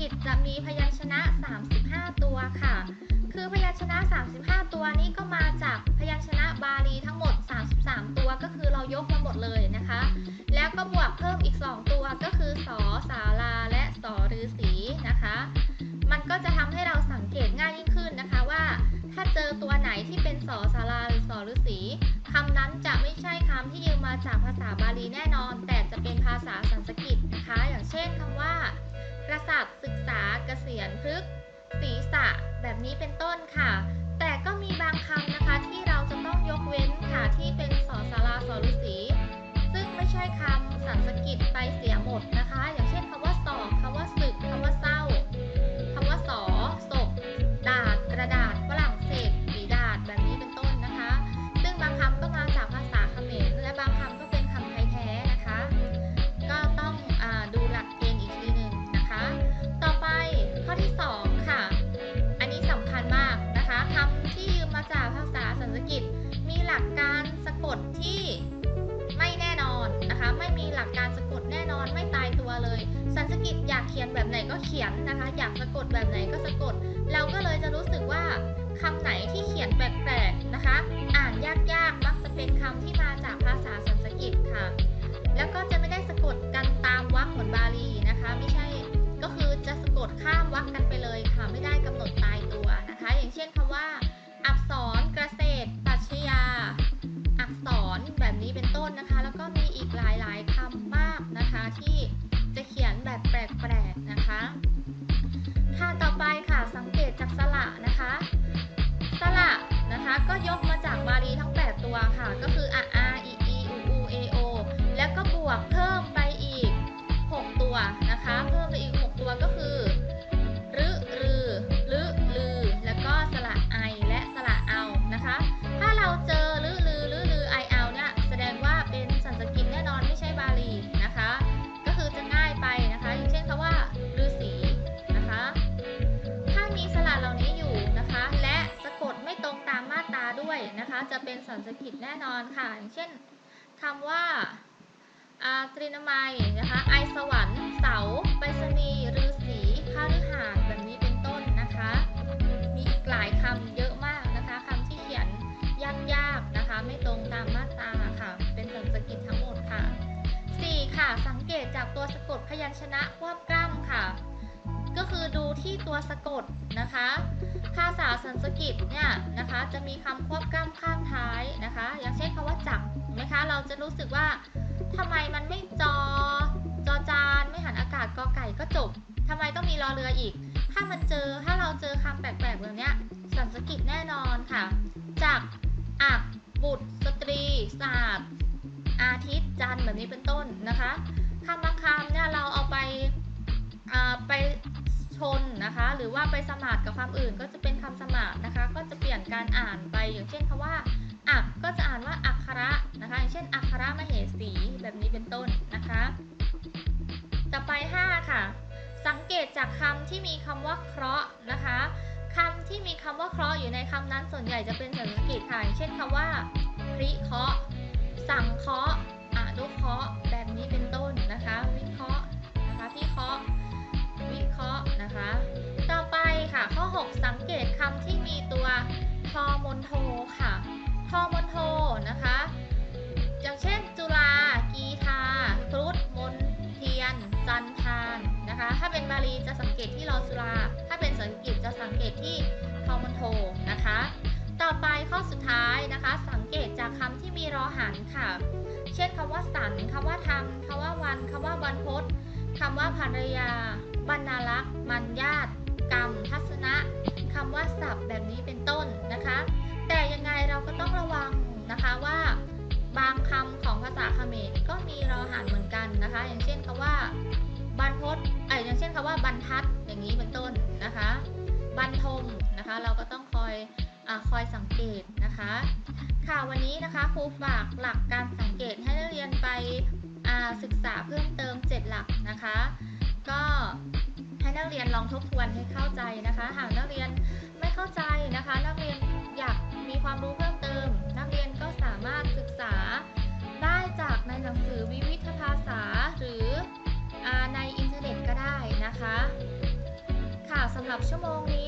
กฤษจะมีพยัญชนะ 35 ตัวค่ะ คือพยัญชนะ 35 ตัวนี้ก็มาจากพยัญชนะบาลีทั้งหมด 33 ตัวก็คือเรายกมาหมดเลยนะคะ แล้วก็บวกเพิ่มอีก 2 ตัวก็คือสอสาราและสอฤาษีนะคะ มันก็จะทำให้เราสังเกตง่ายยิ่งขึ้นนะคะว่า ถ้าเจอตัวไหนที่เป็นสอสาราหรือสอฤาษีคำนั้นจะไม่ใช่คำที่ยืมมาจากภาษาบาลีแน่นอน แต่จะเป็นภาษาสันสกฤตนะคะ อย่างเช่นคำว่า กษัตริย์ศึกษาเกษียณพฤกษ์ศีรษะแบบนี้เป็นต้นค่ะ ขียนนะคะ อยากสะกดแบบไหนก็สะกด เราก็เลยจะรู้สึกว่าคำไหนที่เขียนแปลกๆนะคะ อ่านยากๆมักจะเป็นคำที่มาจากภาษาสันสกฤตค่ะ แล้วก็จะไม่ได้สะกดกันตามวรรคเหมือนบาลีนะคะ ไม่ใช่ก็คือจะสะกดข้ามวรรคกันไปเลยค่ะ ไม่ได้กำหนดตายตัวนะคะ อย่างเช่นคำว่า อักษรเกษตรปรัชญาอักษรแบบนี้เป็นต้นนะคะ แล้วก็มีอีกหลายๆคำมากนะคะที่จะเขียนแบบแปลกๆ วกเพิ่มไปอีก 6 ตัวนะคะ เพิ่มไปอีก 6 ตัวก็คือรึรือลึลือ แล้วก็สระไอและสระเอานะคะ ถ้าเราเจอรึลือลึลือไอเอาเนี่ยแสดงว่าเป็นสันสกฤตแน่นอนไม่ใช่บาลีนะคะ ก็คือจะง่ายไปนะคะ อย่างเช่นคำว่าฤาษีนะคะ ถ้ามีสระเหล่านี้อยู่นะคะ และสะกดไม่ตรงตามมาตราด้วยนะคะ จะเป็นสันสกฤตแน่นอนค่ะ อย่างเช่นคำว่า อาตรีนามัยนะคะไอสวรรค์เสาไปรษณีย์ฤาษีข้าฤหาสน์แบบนี้เป็นต้นนะคะ มีอีกหลายคำเยอะมากนะคะคำที่เขียนยากๆนะคะ ไม่ตรงตามมาตราค่ะ เป็นสันสกฤตทั้งหมดค่ะ 4. ค่ะ สังเกตจากตัวสะกดพยัญชนะควบกล้ำค่ะ ก็คือดูที่ตัวสะกดนะคะ ภาษาสันสกฤตเนี่ยนะคะ จะมีคำควบกล้ำข้างท้ายนะคะ อย่างเช่นคำว่าจับนไหมคะ เราจะรู้สึกว่า ทำไมมันไม่จอ จอจานไม่หันอากาศกอไก่ก็จบทำไมต้องมีรอเรืออีก ถ้ามันเจอถ้าเราเจอคำแปลกๆแบบนี้สันสกฤตแน่นอนค่ะจักอักบุตรสตรีศาสตร์ อาทิตย์จันทร์แบบนี้เป็นต้นนะคะคำบางคำเนี่ยเราเอาไปอ่าไปชนนะคะ หรือว่าไปสมาร์ทกับคำอื่นก็จะเป็นคำสมาร์ทนะคะ ก็จะเปลี่ยนการอ่านไปอย่างเช่นคำว่าอักก็จะอ่านว่าอักขระ จากคำที่มีคำว่าเคราะห์นะคะคำที่มีคำว่าเคราะห์อยู่ในคำนั้นส่วนใหญ่จะเป็นสันสกฤตค่ะอย่างเช่นคำว่าพริเคราะห์สังเคราะห์อนุเคราะห์แบบนี้เป็นต้นนะคะ วิเคราะห์นะคะพิเคราะห์วิเคราะห์ จันทานนะคะ ถ้าเป็นบาลีจะสังเกตที่รอจุฬาถ้าเป็นสังกฤษจะสังเกตที่ทอมนโทนะคะ ต่อไปข้อสุดท้ายนะคะ สังเกตจากคำที่มีรอหันค่ะ เช่นคำว่าสันคำว่าธรรมคำว่าวันคำว่าบรรพตคำว่าภรรยาบรรณารักษ์มัญญาตกรรม ทัศนะคำว่าศัพท์แบบนี้เป็นต้นนะคะ แต่ยังไงเราก็ต้องระวังนะคะว่า บางคำของภาษาเขมรก็มีรอหันเหมือนกันนะคะ อย่างเช่นคำว่าบรรพตเอ้ยอย่างเช่นคำว่าบรรทัดอย่างนี้เป็นต้นนะคะบรรทมนะคะ เราก็ต้องคอยอคอยสังเกตนะคะ ค่ะวันนี้นะคะครูฝากหลักการสังเกตให้นักเรียนไปศึกษาเพิ่มเติม 7 หลักนะคะ ก็ให้นักเรียนลองทบทวนให้เข้าใจนะคะ หากนักเรียนไม่เข้าใจนะคะ นักเรียนอยากมีความรู้เพิ่มเติมามารถศึกษาได้จากในหนังสือวิวิธภาษาหรือในอินเทอร์เน็ตก็ได้นะคะำหรับชั่วโมงนี้